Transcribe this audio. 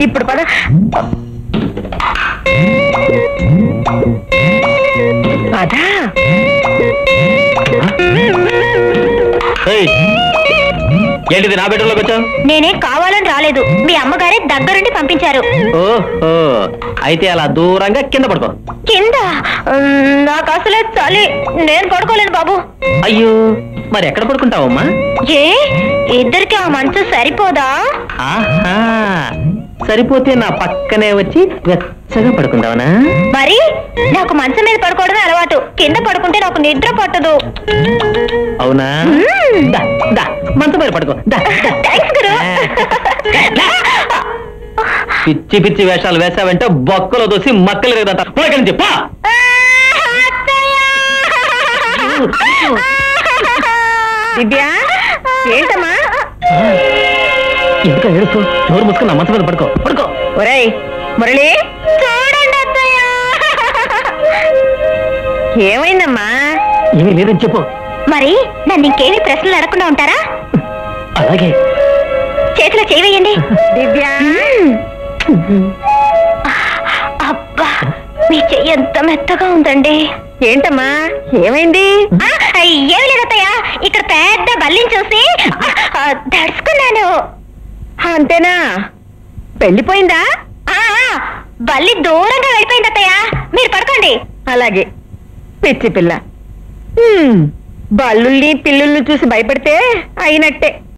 ఇప్పుడు ఏయ్, ఏంటిది నా బెడ్రూమ్లోకి వచ్చావు? నేనేం కావాలని రాలేదు. మీ అమ్మగారే దగ్గరుండి పంపించారు. ఓహో అయితే అలా దూరంగా కింద పడుకో. కింద? ఉమ్, నాకు అసలే చలి నేను పడుకోలేను బాబు. అయ్యో మరి ఎక్కడ పడుకుంటావమ్మా? ఏ? ఇద్దరికి ఆ మంచు సరిపోదా? ఆహా. సరిపోతే నా పక్కనే వచ్చి వెచ్చగా పడుకుందావనా? మరి నాకు మంచం మీద పడుకోవడమే అలవాటు. కింద పడుకుంటే నాకు నిద్ర పట్టదు. అవునా? మ్మ్. దా, దా, మంచం మీద పడుకో. దా, దా. థ్యాంక్స్ గురు. పిచ్చి పిచ్చి వేషాలు వేసావంటే బొక్కలో దోసి మక్కలు లేదంట పోయి నుంచి పా ఆ, అత్తయ్య! దివ్య ఏంటమ్మా? ఎందుకు ఏడుస్తూ? నోరు మూసుకుని నా మంచం మీద పడుకో. పడుకో. ఒరేయ్ మురళి. చూడండి అత్తయ్య. ఏమైందమ్మా? ఏమీ లేదని చెప్పు. మరి నన్ను ఇంకేమి ప్రశ్నలు అడగకుండా ఉంటారా? అలాగే. చేతిలో చేయవేయండి దివ్య. అబ్బా మీ చెయ్యి ఎంత మెత్తగా ఉందండి. ఏంటమ్మా? ఏమైంది? ఆ, ఏమి లేదు అత్తయ్య. ఇక్కడ పెద్ద బల్లిని చూసి ఆ, దడుచుకున్నాను అంతేనా? ఆ, బల్లి దూరంగా వెళ్ళిపోయింది అత్తయ్య. మీరు పడుకోండి. అలాగే. పిచ్చి పిల్ల. బల్లుల్ని పిల్లుల్ని చూసి భయపడితే అయినట్టే.